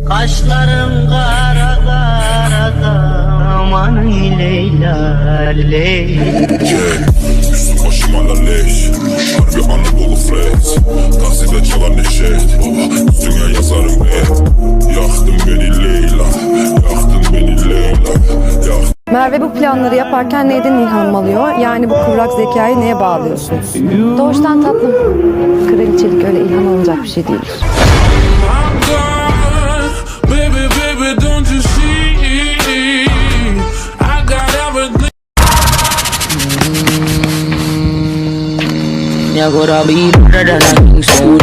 Kaşların kara kara da aman Leyla Leyla Üstüm başım hala leş Harbi Anadolu flex Takside çalan neşet Baba üstüne yazarım rap Yaktın beni Leyla Yaktın beni Leyla Yaktın Merve bu planları yaparken neyden ilham alıyor? Yani bu kıvrak zekayı neye bağlıyorsunuz? Doğuştan tatlım. Kraliçelik öyle ilham alınacak bir şey değildir. You gotta be better than king soul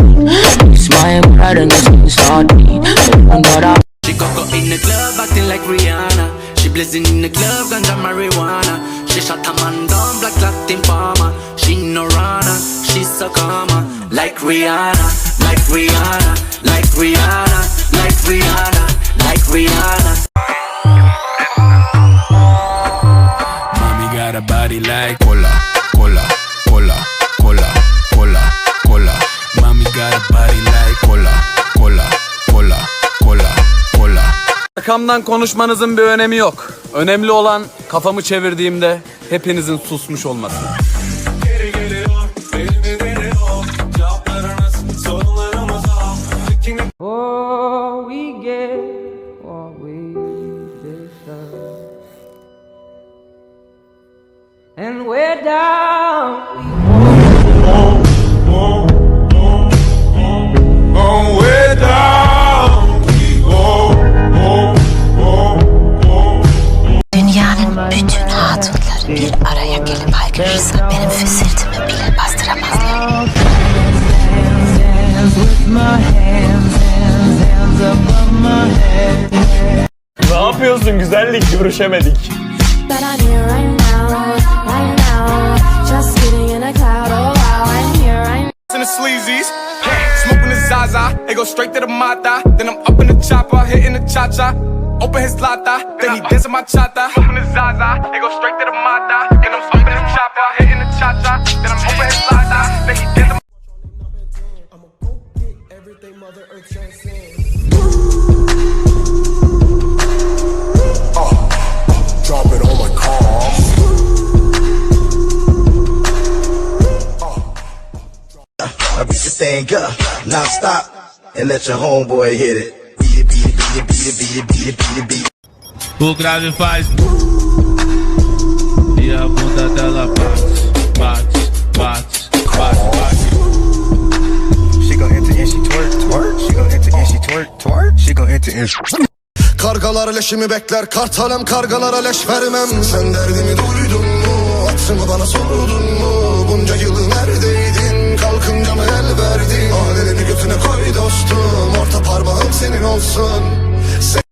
It's my pride and it's what I She go go in the club acting like Rihanna. She blazing in the club, ganja marijuana. She shot a man down, black Latin farmer. She no runner, she's so calmer. Like Rihanna, like Rihanna, like Rihanna, like Rihanna, got a body like cola, cola, cola, cola, cola. Arkamdan konuşmanızın bir önemi yok. Önemli olan kafamı çevirdiğimde hepinizin susmuş olması. Bir araya gelip haykırırsa benim füsürtümü bile bastıramazlar. Ne yapıyorsun güzellik görüşemedik. Oh wow, I'm here right now. in the sleazies. Smoking the Zaza, it go straight to the Mata. Then I'm up in the chopper, hitting the cha cha. Open his lata, then he dancing my chata. Smoking the Zaza, it go straight to the Mata. And I'm up in the chopper, hitting the cha cha. Then I'm open his lata, then he dancing. Drop it on my car I beat the thing up, now stop, and let your homeboy hit it. O grave faz e a bunda dela bate, bate, bate, bate, bate. She gon' enter and she twerk, twerk. She gon' enter and she twerk, twerk. She gon' enter and she... Kargalar leşimi bekler, kartalım kargalara leş vermem. Sen derdimi duydun mu? Atımı bana sordun mu? Bunca yılı neredeydin? Kalkınca?